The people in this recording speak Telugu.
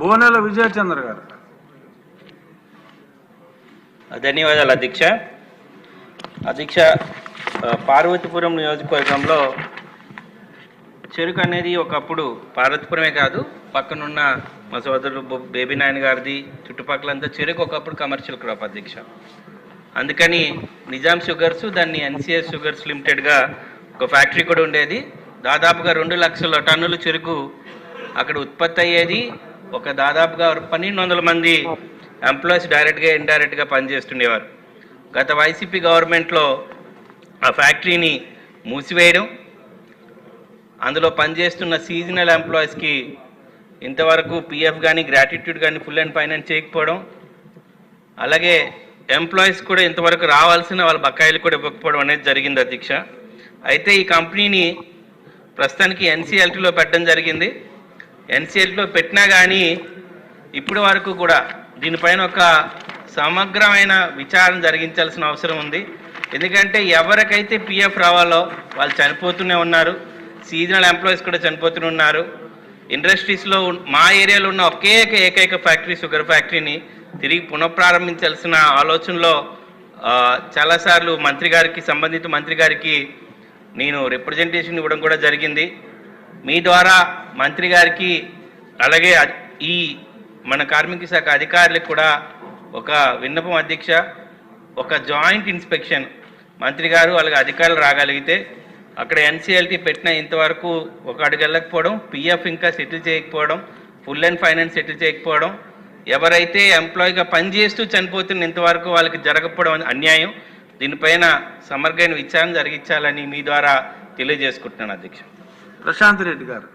భువనెల విజయచంద్ర గారు. ధన్యవాదాలు అధ్యక్ష. అధ్యక్ష పార్వతీపురం నియోజకవర్గంలో చెరుకు అనేది ఒకప్పుడు పార్వతీపురమే కాదు పక్కనున్న మా సోదరుడు బేబీ నాయన గారిది చుట్టుపక్కలంతా చెరుకు ఒకప్పుడు కమర్షియల్ క్రాప్ అధ్యక్ష. అందుకని నిజాం షుగర్స్ దాన్ని ఎన్సిఎస్ షుగర్స్ లిమిటెడ్గా ఒక ఫ్యాక్టరీ కూడా ఉండేది. దాదాపుగా రెండు లక్షల టన్నుల చెరుకు అక్కడ ఉత్పత్తి అయ్యేది. ఒక దాదాపుగా పన్నెండు వందల మంది ఎంప్లాయీస్ డైరెక్ట్గా ఇండైరెక్ట్గా పనిచేస్తుండేవారు. గత వైసీపీ గవర్నమెంట్లో ఆ ఫ్యాక్టరీని మూసివేయడం అందులో పనిచేస్తున్న సీజనల్ ఎంప్లాయీస్కి ఇంతవరకు పిఎఫ్ కానీ గ్రాటిట్యూడ్ కానీ ఫుల్ అండ్ ఫైనాన్స్ చేయకపోవడం అలాగే ఎంప్లాయీస్ కూడా ఇంతవరకు రావాల్సిన వాళ్ళ బకాయిలు కూడా ఇవ్వకపోవడం అనేది జరిగింది అధ్యక్ష. అయితే ఈ కంపెనీని ప్రస్తుతానికి ఎన్సీఎల్టీలో పెట్టడం జరిగింది. ఎన్సీఎల్లో పెట్టినా కానీ ఇప్పటి వరకు కూడా దీనిపైన ఒక సమగ్రమైన విచారణ జరిగించాల్సిన అవసరం ఉంది. ఎందుకంటే ఎవరికైతే పిఎఫ్ రావాలో వాళ్ళు చనిపోతూనే ఉన్నారు. సీజనల్ ఎంప్లాయీస్ కూడా చనిపోతూనే ఉన్నారు. ఇండస్ట్రీస్లో మా ఏరియాలో ఉన్న ఒకే ఒక ఏకైక ఫ్యాక్టరీ షుగర్ ఫ్యాక్టరీని తిరిగి పునఃప్రారంభించాల్సిన ఆలోచనలో చాలాసార్లు మంత్రి గారికి సంబంధిత మంత్రి గారికి నేను రిప్రజెంటేషన్ ఇవ్వడం కూడా జరిగింది. మీ ద్వారా మంత్రి గారికి అలాగే ఈ మన కార్మిక శాఖ అధికారులకు కూడా ఒక విన్నపం అధ్యక్ష ఒక జాయింట్ ఇన్స్పెక్షన్ మంత్రి గారు అలాగే అధికారులు రాగలిగితే అక్కడ ఎన్సీఎల్టీ పెట్టిన ఇంతవరకు ఒక అడుగు వెళ్ళకపోవడం పిఎఫ్ ఇంకా సెటిల్ చేయకపోవడం ఫుల్ అండ్ ఫైనాన్స్ సెటిల్ చేయకపోవడం ఎవరైతే ఎంప్లాయీగా పనిచేస్తూ చనిపోతున్న ఇంతవరకు వాళ్ళకి జరగకపోవడం అన్యాయం. దీనిపైన సమగ్రమైన విచారణ జరిగించాలని మీ ద్వారా తెలియజేసుకుంటున్నాను అధ్యక్ష. ప్రశాంత్ రెడ్డి గారు.